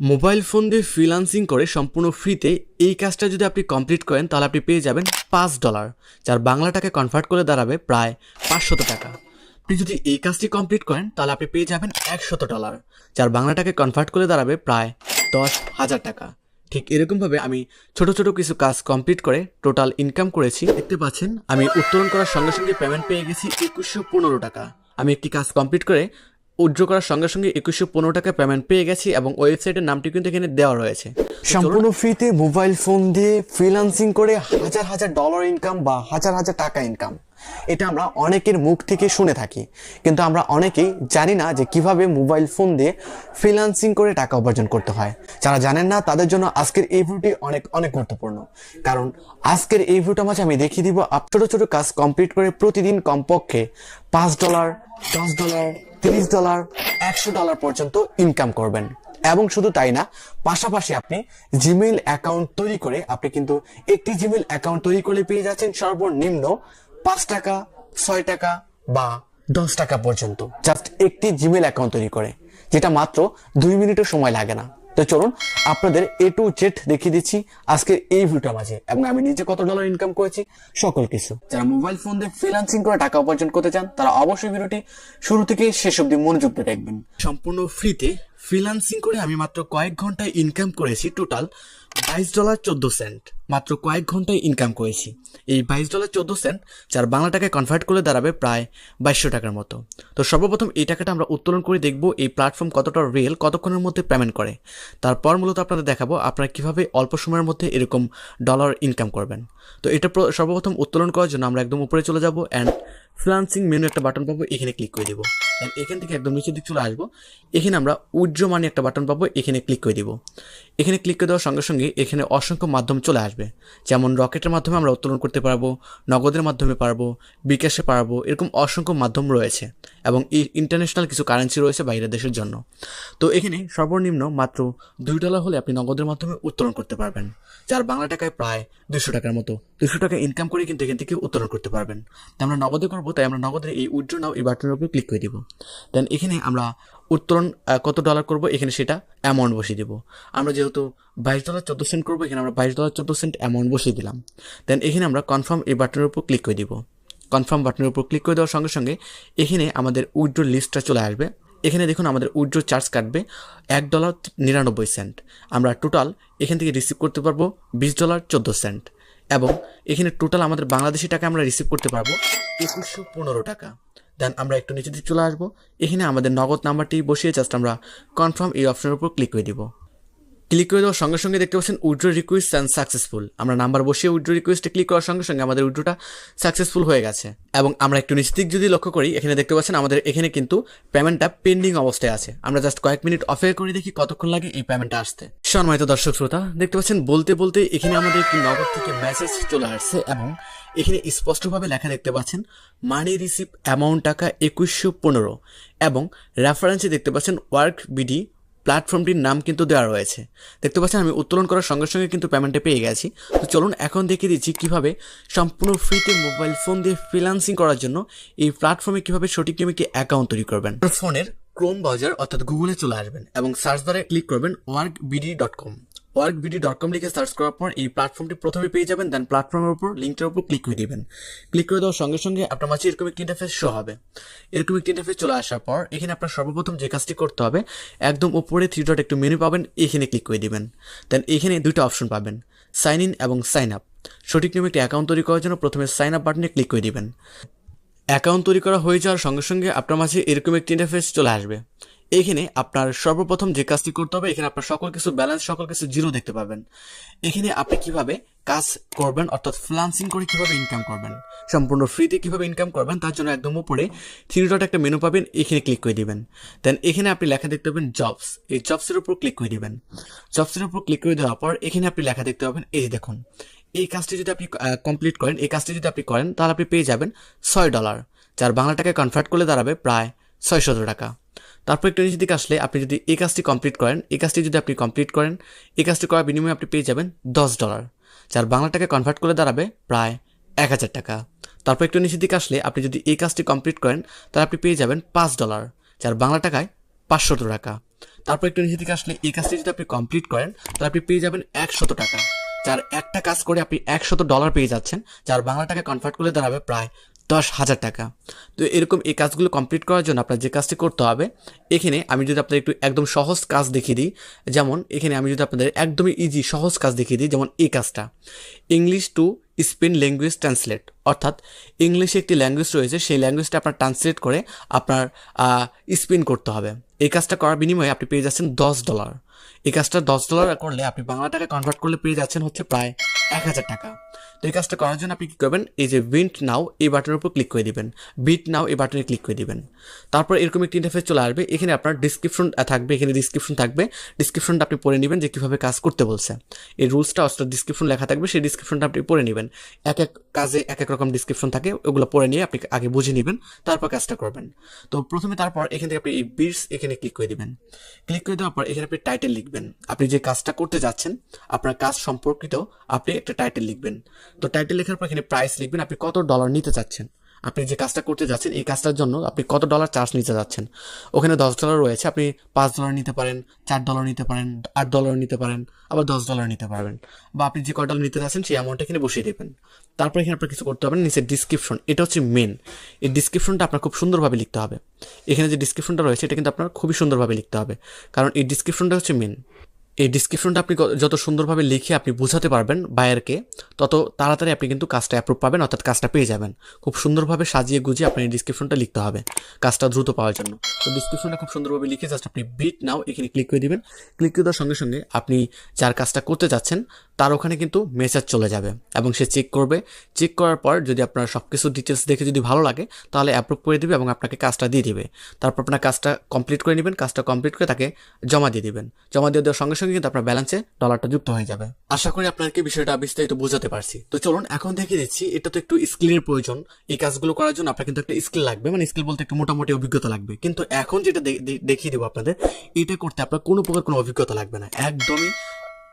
Mobile phone দিয়ে freelancing করে সম্পূর্ণ ফ্রিতে এই কাজটা যদি আপনি কমপ্লিট করেন, তাহলে আপনি পেয়ে যাবেন পাঁচ ডলার যার বাংলা টাকায় কনভার্ট করে দাঁড়াবে প্রায় পাঁচশত টাকা। আপনি যদি এই কাজটি কমপ্লিট করেন, তাহলে আপনি পেয়ে যাবেন একশত ডলার যার বাংলা টাকায় কনভার্ট করে দাঁড়াবে প্রায় দশ হাজার টাকা। ঠিক এরকমভাবে আমি ছোট ছোট কিছু কাজ কমপ্লিট করে টোটাল ইনকাম করেছি। দেখতে পাচ্ছেন, আমি উত্তোলন করার সঙ্গে সঙ্গে পেমেন্ট পেয়ে গেছি একুশশো পনেরো টাকা। আমি একটি কাজ কমপ্লিট করে উইথড্র করার সঙ্গে সঙ্গে একুশশো পনেরো টাকা পেমেন্ট পেয়ে গেছি এবং ওয়েবসাইটের নামটি কিন্তু এখানে দেওয়া রয়েছে। সম্পূর্ণ ফ্রিতে মোবাইল ফোন দিয়ে ফ্রিলান্সিং করে হাজার হাজার ডলার ইনকাম বা হাজার হাজার টাকা ইনকাম এটা আমরা অনেকের মুখ থেকে শুনে থাকি। কিন্তু আমরা অনেকেই জানি না যে কীভাবে মোবাইল ফোন দিয়ে ফ্রিল্যান্সিং করে টাকা উপার্জন করতে হয়। যারা জানেন না, তাদের জন্য আজকের এই ভিডিওটি অনেক অনেক গুরুত্বপূর্ণ। কারণ আজকের এই ভিডিওটা মাঝে আমি দেখিয়ে দিব আপ ছোট ছোট কাজ কমপ্লিট করে প্রতিদিন কমপক্ষে পাঁচ ডলার দশ ডলার তিরিশ ডলার একশো ডলার পর্যন্ত ইনকাম করবেন। এবং শুধু তাই না, পাশাপাশি আপনি জিমেইল অ্যাকাউন্ট তৈরি করে আপনি কিন্তু একটি জিমেইল অ্যাকাউন্ট তৈরি করে পেয়ে যাচ্ছেন সর্বনিম্ন পাঁচ টাকা, ছয় টাকা বা দশ টাকা পর্যন্ত। জাস্ট একটি জিমেল অ্যাকাউন্ট তৈরি করে, যেটা মাত্র দুই মিনিটের সময় লাগে না। তো চলুন, আপনাদের এ টু জেড দেখিয়ে দিচ্ছি আজকে এই ভিডিওটা মাঝে। এবং আমি নিজে কত ডলার ইনকাম করেছি, সকল কিছু। যারা মোবাইল ফোন দিয়ে ফ্রিল্যান্সিং করে টাকা উপার্জন করতে চান, তারা অবশ্যই ভিডিওটি শুরু থেকে শেষ অব্দি মনোযোগ দিয়ে দেখবেন। সম্পূর্ণ ফ্রিতে ফ্রিল্যান্সিং করে আমি মাত্র কয়েক ঘন্টায় ইনকাম করেছি টোটাল বাইশ ডলার চোদ্দ সেন্ট। মাত্র কয়েক ঘন্টায় ইনকাম করেছি। এই বাইশ ডলার চোদ্দ সেন্ট, যার বাংলা টাকায় কনভার্ট করে দাঁড়াবে প্রায় বাইশশো টাকার মতো। তো সর্বপ্রথম এই টাকাটা আমরা উত্তোলন করে দেখব এই প্ল্যাটফর্ম কতটা রিয়েল কতক্ষণের মধ্যে পেমেন্ট করে। তারপর মূলত আপনাদের দেখাবো আপনারা কীভাবে অল্প সময়ের মধ্যে এরকম ডলার ইনকাম করবেন। তো এটা সর্বপ্রথম উত্তোলন করার জন্য আমরা একদম উপরে চলে যাব অ্যান্ড ফ্রিলান্সিং মেনু একটা বাটন পাবো, এখানে ক্লিক করে দিব। And এখান থেকে একদম নিচের দিক চলে আসব। এখানে আমরা উজ্জ্ব মানি একটা বাটন পাবো, এখানে ক্লিক করে দিব। এখানে ক্লিক করে দেওয়ার সঙ্গে সঙ্গে এখানে অসংখ্য মাধ্যম চলে আসবে। যেমন রকেটের মাধ্যমে আমরা উত্তোলন করতে পারব, নগদের মাধ্যমে পারব, বিকাশে পারব, এরকম অসংখ্য মাধ্যম রয়েছে এবং ইন্টারন্যাশনাল কিছু কারেন্সি রয়েছে বাইরের দেশের জন্য। তো এখানে সর্বনিম্ন মাত্র দুই ডলার হলে আপনি নগদের মাধ্যমে উত্তোলন করতে পারবেন, যার বাংলা টাকায় প্রায় দুশো টাকার মতো। দুশো টাকা ইনকাম করে কিন্তু এখান থেকে উত্তোলন করতে পারবেন। তো আমরা নগদে করব, তাই আমরা নগদের এই উজ্জ্ব নাও এই বাটনের উপরে ক্লিক করে দিব। দেন এখানে আমরা উত্তোলন কত ডলার করব, এখানে সেটা অ্যামাউন্ট বসিয়ে দেবো। আমরা যেহেতু বাইশ ডলার চোদ্দ সেন্ট করব, এখানে আমরা বাইশ ডলার চোদ্দ সেন্ট অ্যামাউন্ট বসিয়ে দিলাম। দেন এখানে আমরা কনফার্ম এই বাটনের উপর ক্লিক করে দিব। কনফার্ম বাটনের উপর ক্লিক করে দেওয়ার সঙ্গে সঙ্গে এখানে আমাদের উইড্রো লিস্টটা চলে আসবে। এখানে দেখুন আমাদের উইড্রো চার্জ কাটবে এক ডলার নিরানব্বই সেন্ট আমরা টোটাল এখান থেকে রিসিভ করতে পারব বিশ ডলার চোদ্দ সেন্ট এবং এখানে টোটাল আমাদের বাংলাদেশি টাকা আমরা রিসিভ করতে পারব একুশশো পনেরো টাকা। দেন আমরা একটু নিচে দিয়ে চলে আসব। এখানে আমাদের নগদ নাম্বারটি বসিয়ে জাস্ট আমরা কনফার্ম এই অপশনের উপর ক্লিক করে দিব। ক্লিক করে দেওয়ার সঙ্গে সঙ্গে দেখতে পাচ্ছেন উইড্রো রিকোয়েস্ট অ্যান্ড সাকসেসফুল আমরা নাম্বার বসিয়ে উইড্রো রিকোয়েস্টে ক্লিক করার সঙ্গে সঙ্গে আমাদের উইড্রোটা সাকসেসফুল হয়ে গেছে। এবং আমরা একটু নিশ্চিত যদি লক্ষ্য করি, এখানে দেখতে পাচ্ছেন আমাদের এখানে কিন্তু পেমেন্টটা পেন্ডিং অবস্থায় আছে। আমরা জাস্ট কয়েক মিনিট অফে করে দেখি কতক্ষণ লাগে এই পেমেন্টটা আসতে। সম্মানিত দর্শক শ্রোতা, দেখতে পাচ্ছেন বলতে বলতে এখানে আমাদের একটি নগদ থেকে মেসেজ চলে আসছে এবং এখানে স্পষ্টভাবে লেখা দেখতে পাচ্ছেন মানি রিসিভ অ্যামাউন্ট টাকা একুশশো পনেরো। এবং রেফারেন্সে দেখতে পাচ্ছেন ওয়ার্ক বিডি প্ল্যাটফর্মটির নাম কিন্তু দেওয়া রয়েছে। দেখতে পাচ্ছেন, আমি উত্তোলন করার সঙ্গে সঙ্গে কিন্তু পেমেন্টটা পেয়ে গেছি। তো চলুন এখন দেখিয়ে দিচ্ছি কীভাবে সম্পূর্ণ ফ্রিতে মোবাইল ফোন দিয়ে ফ্রিলান্সিং করার জন্য এই প্ল্যাটফর্মে কীভাবে সঠিক নিয়মে কি অ্যাকাউন্ট তৈরি করবেন। ফোনের ক্রোম ব্রাউজার অর্থাৎ গুগলে চলে আসবেন এবং সার্চ দ্বারা ক্লিক করবেন work BD dot com work BD dot com লিখে সার্চ করার পর এই প্ল্যাটফর্মটি প্রথমে পেয়ে যাবেন দেন প্ল্যাটফর্মের উপর লিঙ্কটার উপর ক্লিক করে দিবেন। ক্লিক করে দেওয়ার সঙ্গে সঙ্গে আপনার মাঝে এরকম একটি ইন্টারফেস শো হবে। এরকম একটি ইন্টারফেস চলে আসার পর এখানে আপনার সর্বপ্রথম যে কাজটি করতে হবে, একদম উপরে থ্রি ডট একটু মেনু পাবেন, এখানে ক্লিক করে দিবেন। দেন এখানে দুটো অপশন পাবেন সাইন ইন এবং সাইন আপ সঠিক নিয়মে একটি অ্যাকাউন্ট তৈরি করার জন্য প্রথমে সাইন আপ বাটনে ক্লিক করে দিবেন। অ্যাকাউন্ট তৈরি করা হয়ে যাওয়ার সঙ্গে সঙ্গে আপনার মাঝে এরকম একটি ইন্টারফেস চলে আসবে। এখানে আপনার সর্বপ্রথম যে কাজটি করতে হবে, এখানে আপনার সকল কিছু ব্যালেন্স সকল কিছু জিরো দেখতে পাবেন। এখানে আপনি কীভাবে কাজ করবেন, অর্থাৎ ফ্রিল্যান্সিং করে কীভাবে ইনকাম করবেন, সম্পূর্ণ ফ্রিতে কীভাবে ইনকাম করবেন, তার জন্য একদম উপরে থ্রি ডট একটা মেনু পাবেন, এখানে ক্লিক করে দিবেন। দেন এখানে আপনি লেখা দেখতে পাবেন জবস এই জবসের উপর ক্লিক করে দিবেন। জবসের উপর ক্লিক করে দেওয়ার পর এখানে আপনি লেখা দেখতে পাবেন, এই দেখুন, এই কাজটি যদি আপনি কমপ্লিট করেন, এই কাজটি যদি আপনি করেন, তাহলে আপনি পেয়ে যাবেন ছয় ডলার যার বাংলা টাকায় কনভার্ট করলে দাঁড়াবে প্রায় ছয়শত টাকা। তারপর একটু নিচের দিকে আসলে আপনি যদি এই কাজটি কমপ্লিট করেন, এই কাজটি যদি আপনি কমপ্লিট করেন, এই কাজটি করার বিনিময়ে আপনি পেয়ে যাবেন দশ ডলার যার বাংলা টাকায় কনভার্ট করে দাঁড়াবে প্রায় এক হাজার টাকা। তারপর একটু নিচের দিকে আসলে আপনি যদি এই কাজটি কমপ্লিট করেন, তাহলে আপনি পেয়ে যাবেন পাঁচ ডলার যার বাংলা টাকায় পাঁচশত টাকা। তারপর একটু নিচে দিকে আসলে এই কাজটি যদি আপনি কমপ্লিট করেন, তাহলে আপনি পেয়ে যাবেন একশত টাকা, যার একটা কাজ করে আপনি একশত ডলার পেয়ে যাচ্ছেন, যার বাংলা টাকা কনভার্ট করলে দাঁড়াবে প্রায় দশ হাজার টাকা। তো এরকম এই কাজগুলো কমপ্লিট করার জন্য আপনার যে কাজটি করতে হবে, এখানে আমি যদি আপনাদের একটু একদম সহজ কাজ দেখিয়ে দিই, যেমন এখানে আমি যদি আপনাদের একদমই ইজি সহজ কাজ দেখিয়ে দিই, যেমন এই কাজটা। English to Spain language translate অর্থাৎ ইংলিশে একটি ল্যাঙ্গুয়েজ রয়েছে, সেই ল্যাঙ্গুয়েজটা আপনার ট্রান্সলেট করে আপনার স্পিন করতে হবে। এই কাজটা করার বিনিময়ে আপনি পেয়ে যাচ্ছেন দশ ডলার এই কাজটা দশ ডলার করলে আপনি বাংলা টাকা কনভার্ট করলে পেয়ে যাচ্ছেন হচ্ছে প্রায় এক হাজার টাকা। তো এই কাজটা করার জন্য আপনি কী করবেন? এই যে বিট নাও এই বাটনের উপর ক্লিক করে দিবেন। বিট নাও এই বাটনে ক্লিক করে দিবেন। তারপর এরকম একটি ইন্টারফেস চলে আসবে। এখানে আপনার ডিসক্রিপশন থাকবে। এখানে ডিসক্রিপশন থাকবে। ডিসক্রিপশনটা আপনি পড়ে নেবেন যে কীভাবে কাজ করতে বলছে। এই রুলসটা অস্ত্র ডিসক্রিপশন লেখা থাকবে। সেই ডিসক্রিপশনটা আপনি পড়ে নেবেন। এক এক কাজে এক এক রকম ডিসক্রিপশন থাকে। ওগুলো পড়ে নিয়ে আপনি আগে বুঝে নেবেন। তারপর কাজটা করবেন। তো প্রথমে তারপর এখান থেকে আপনি এই বিটস এখানে ক্লিক করে দিবেন। ক্লিক করে দেওয়ার পর এখানে আপনি টাইটেল লিখবেন। আপনি যে কাজটা করতে যাচ্ছেন, আপনার কাজ সম্পর্কিত আপনি একটা টাইটেল লিখবেন। তো টাইটেল লেখার পর এখানে প্রাইস লিখবেন, আপনি কত ডলার নিতে চাচ্ছেন? আপনি যে কাজটা করতে যাচ্ছেন, এই কাজটার জন্য আপনি কত ডলার চার্জ নিতে যাচ্ছেন? ওখানে দশ ডলার রয়েছে, আপনি পাঁচ ডলার নিতে পারেন, চার ডলার নিতে পারেন, আট ডলার নিতে পারেন, আবার দশ ডলার নিতে পারবেন। বা আপনি যে কয় ডলার নিতে চাচ্ছেন সেই অ্যামাউন্ট এখানে বসিয়ে দেবেন। তারপর এখানে আপনার কিছু করতে হবে না, নিচে ডিসক্রিপশন এটা হচ্ছে মেন এই ডিসক্রিপশনটা আপনার খুব সুন্দরভাবে লিখতে হবে। এখানে যে ডিসক্রিপশনটা রয়েছে, এটা কিন্তু আপনার খুবই সুন্দরভাবে লিখতে হবে। কারণ এই ডিসক্রিপশনটা হচ্ছে মেন এই ডিসক্রিপশনটা আপনি যত সুন্দরভাবে লিখে আপনি বোঝাতে পারবেন বায়ারকে, তত তাড়াতাড়ি আপনি কিন্তু কাজটা অ্যাপ্রুভ পাবেন, অর্থাৎ কাজটা পেয়ে যাবেন। খুব সুন্দরভাবে সাজিয়ে গুজিয়ে আপনি ডিসক্রিপশনটা লিখতে হবে কাজটা দ্রুত পাওয়ার জন্য। তো ডিসক্রিপশনটা খুব সুন্দরভাবে লিখে জাস্ট আপনি বিট নাও এখানে ক্লিক করে দিবেন। ক্লিক করে দেওয়ার সঙ্গে সঙ্গে আপনি যার কাজটা করতে যাচ্ছেন, তার ওখানে কিন্তু মেসেজ চলে যাবে এবং সে চেক করবে। চেক করার পর যদি আপনার সব কিছু ডিটেলস দেখে যদি ভালো লাগে, তাহলে অ্যাপ্রুভ করে দিবে এবং আপনাকে কাজটা দিয়ে দেবে। তারপর আপনার কাজটা কমপ্লিট করে নেবেন, কাজটা কমপ্লিট করে তাকে জমা দিয়ে দিবেন। জমা দিয়ে দেওয়ার সঙ্গে সঙ্গে কিন্তু আপনার ব্যালেন্সে ডলারটা যুক্ত হয়ে যাবে। আশা করি আপনাকে বিষয়টা বিস্তারিত বোঝাতে পারছি। তো চলুন, এখন দেখে দিচ্ছি এটা তো একটু স্কিলের প্রয়োজন। এই কাজগুলো করার জন্য আপনার কিন্তু একটা স্কিল লাগবে মানে স্কিল বলতে একটু মোটামুটি অভিজ্ঞতা লাগবে। কিন্তু এখন যেটা দেখিয়ে দেবো আপনাদের, এটা করতে আপনার কোনো প্রকার কোনো অভিজ্ঞতা লাগবে না। একদমই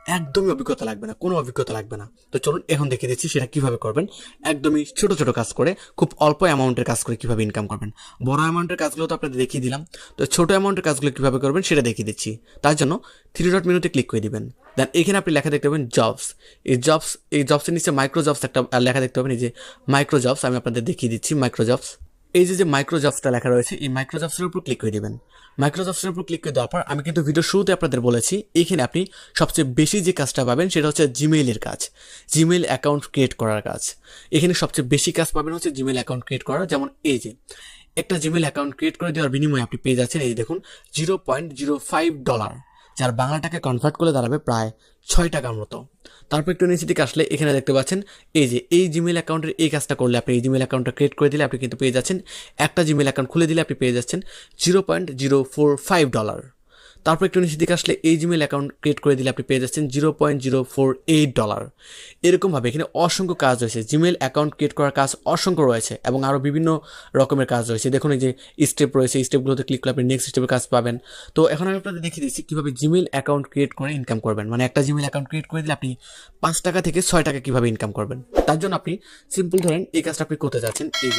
একদমই অভিজ্ঞতা লাগবে না, কোনো অভিজ্ঞতা লাগবে না। তো চলুন এখন দেখিয়ে দিচ্ছি সেটা কীভাবে করবেন। একদমই ছোট ছোট কাজ করে, খুব অল্প অ্যামাউন্টের কাজ করে কীভাবে ইনকাম করবেন। বড় অ্যামাউন্টের কাজগুলো তো আপনাদের দেখিয়ে দিলাম। তো ছোট অ্যামাউন্টের কাজগুলো কীভাবে করবেন সেটা দেখিয়ে দিচ্ছি। তার জন্য থ্রি ডট মেনুতে ক্লিক করে দিবেন। দেন এখানে আপনি লেখা দেখতে পাবেন জবস এই জবস এই জবসের নিচে মাইক্রো জবস একটা লেখা দেখতে পাবেন। এই যে মাইক্রো জবস আমি আপনাদের দেখিয়ে দিচ্ছি মাইক্রো জবস এই যে যে মাইক্রো জবসটা লেখা রয়েছে, এই মাইক্রো জবসের উপর ক্লিক করে দেবেন। মাইক্রো জবসের উপর ক্লিক করে দেওয়ার পর আমি কিন্তু ভিডিও শুরুতে আপনাদের বলেছি, এখানে আপনি সবচেয়ে বেশি যে কাজটা পাবেন সেটা হচ্ছে জিমেইলের কাজ জিমেইল অ্যাকাউন্ট ক্রিয়েট করার কাজ। এখানে সবচেয়ে বেশি কাজ পাবেন হচ্ছে জিমেইল অ্যাকাউন্ট ক্রিয়েট করা, যেমন এই যে, একটা জিমেইল অ্যাকাউন্ট ক্রিয়েট করে দেওয়ার বিনিময়ে আপনি পেয়ে যাচ্ছেন, এই দেখুন zero point zero five dollar যার বাংলা টাকা কনভার্ট করলে দাঁড়াবে প্রায় ছয় টাকার মতো। তারপর একটু নিচে দিকে আসলে এখানে দেখতে পাচ্ছেন, এই যে, এই জিমেল অ্যাকাউন্টের এই কাজটা করলে আপনি এই জিমেল অ্যাকাউন্টটা ক্রিয়েট করে দিলে আপনি কিন্তু পেয়ে যাচ্ছেন। একটা জিমেল অ্যাকাউন্ট খুলে দিলে আপনি পেয়ে যাচ্ছেন zero point zero four five dollar তারপর একটু নিচে দিকে আসলে এই জিমেল অ্যাকাউন্ট ক্রিয়েট করে দিলে আপনি পেয়ে যাচ্ছেন zero point zero four eight dollar এরকমভাবে এখানে অসংখ্য কাজ রয়েছে। জিমেল অ্যাকাউন্ট ক্রিয়েট করার কাজ অসংখ্য রয়েছে এবং আরও বিভিন্ন রকমের কাজ রয়েছে। দেখুন এই যে স্টেপ রয়েছে স্টেপগুলোতে ক্লিক করলে আপনি নেক্সট স্টেপের কাজ পাবেন। তো এখন আমি আপনাদের দেখিয়ে দিচ্ছি কীভাবে জিমেল অ্যাকাউন্ট ক্রিয়েট করে ইনকাম করবেন। মানে একটা জিমেল অ্যাকাউন্ট ক্রিয়েট করে দিলে আপনি পাঁচ টাকা থেকে ছয় টাকা কীভাবে ইনকাম করবেন। তার জন্য আপনি সিম্পল ধরেন এই কাজটা আপনি করতে যাচ্ছেন। এই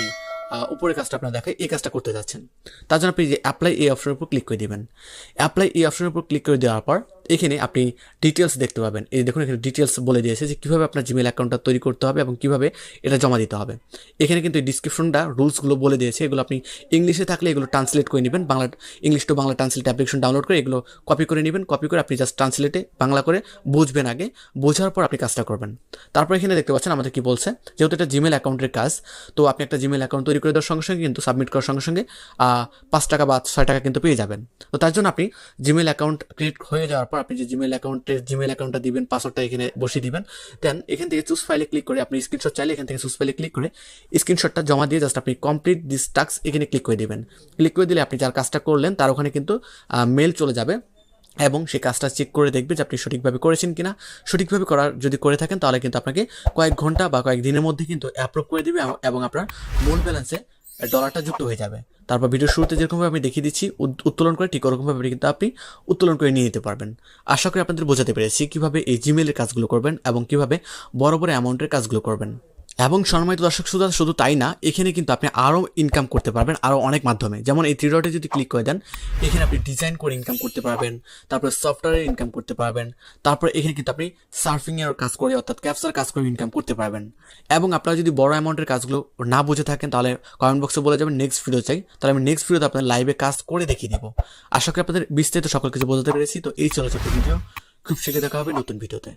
উপরের কাজটা আপনার দেখায় এই কাজটা করতে যাচ্ছেন। তার জন্য আপনি যে অ্যাপ্লাই এই অপশনের উপর ক্লিক করে দেবেন। অ্যাপ্লাই এই অপশনের উপর ক্লিক করে দেওয়ার পর এখানে আপনি ডিটেলস দেখতে পাবেন। এই দেখুন, এখানে ডিটেলস বলে দিয়েছে যে কীভাবে আপনার জিমেল অ্যাকাউন্টটা তৈরি করতে হবে এবং কীভাবে এটা জমা দিতে হবে। এখানে কিন্তু এই ডিসক্রিপশনটা রুলসগুলো বলে দিয়েছে। এগুলো আপনি ইংলিশে থাকলে এগুলো ট্রান্সলেট করে নেবেন। Bangla English to Bangla translate application download করে এগুলো কপি করে নেবেন। কপি করে আপনি জাস্ট ট্রান্সলেটে বাংলা করে বুঝবেন আগে। বোঝার পর আপনি কাজটা করবেন। তারপর এখানে দেখতে পাচ্ছেন আমাদের কি বলছে? যেহেতু এটা জিমেল অ্যাকাউন্টের কাজ, তো আপনি একটা জিমেল অ্যাকাউন্ট তৈরি করে দেওয়ার সঙ্গে সঙ্গে কিন্তু সাবমিট করার সঙ্গে সঙ্গে পাঁচ টাকা বা ছয় টাকা কিন্তু পেয়ে যাবেন। তো তার জন্য আপনি জিমেল অ্যাকাউন্ট ক্রিয়েট হয়ে যাওয়ার পর আপনি যে জিমেল অ্যাকাউন্টের জিমেল অ্যাকাউন্টটা দিবেন পাসওয়ার্ডটা এখানে বসিয়ে দিবেন। দেন এখান থেকে চুজ ফাইলে ক্লিক করে আপনি স্ক্রিনশট চাইলে এখান থেকে চুজ ফাইলে ক্লিক করে স্ক্রিনশটটা জমা দিয়ে জাস্ট আপনি কমপ্লিট দিস টাস্ক এখানে ক্লিক করে দিবেন। ক্লিক করে দিলে আপনি যার কাজটা করলেন, তার ওখানে কিন্তু মেল চলে যাবে এবং সেই কাজটা চেক করে দেখবে যে আপনি সঠিকভাবে করেছেন কিনা। সঠিকভাবে করার যদি করে থাকেন, তাহলে কিন্তু আপনাকে কয়েক ঘণ্টা বা কয়েক দিনের মধ্যে কিন্তু অ্যাপ্রুভ করে দিবে এবং আপনার মূল ব্যালেন্সে ডলারটা যুক্ত হয়ে যাবে। তারপর ভিডিও শুরুতে যেরকমভাবে আমি দেখিয়ে দিচ্ছি উত্তোলন করে ঠিক ওরকমভাবে কিন্তু আপনি উত্তোলন করে নিয়ে নিতে পারবেন। আশা করি আপনাদের বোঝাতে পেরেছি কীভাবে এই জিমেলের কাজগুলো করবেন এবং কীভাবে বড় বড় অ্যামাউন্টের কাজগুলো করবেন। এবং সম্মানিত দর্শক শ্রোতা, শুধু তাই না, এখানে কিন্তু আপনি আরও ইনকাম করতে পারবেন আরও অনেক মাধ্যমে। যেমন এই থ্রি ডটে যদি ক্লিক করে দেন, এখানে আপনি ডিজাইন করে ইনকাম করতে পারবেন, তারপরে সফটওয়্যারে ইনকাম করতে পারবেন, তারপর এখানে কিন্তু আপনি সার্ফিংয়ের কাজ করে, অর্থাৎ ক্যাপচার কাজ করে ইনকাম করতে পারবেন। এবং আপনারা যদি বড় অ্যামাউন্টের কাজগুলো না বুঝে থাকেন, তাহলে কমেন্ট বক্সে বলে যাবেন নেক্সট ভিডিও চাই। তাহলে আমি নেক্সট ভিডিওতে আপনাদের লাইভে কাজ করে দেখিয়ে দেবো। আশা করি আপনাদের বিস্তারিত সকল কিছু বোঝাতে পেরেছি। তো এই চলচ্চিত্র ভিডিও খুব শীঘ্রই দেখা হবে নতুন ভিডিওতে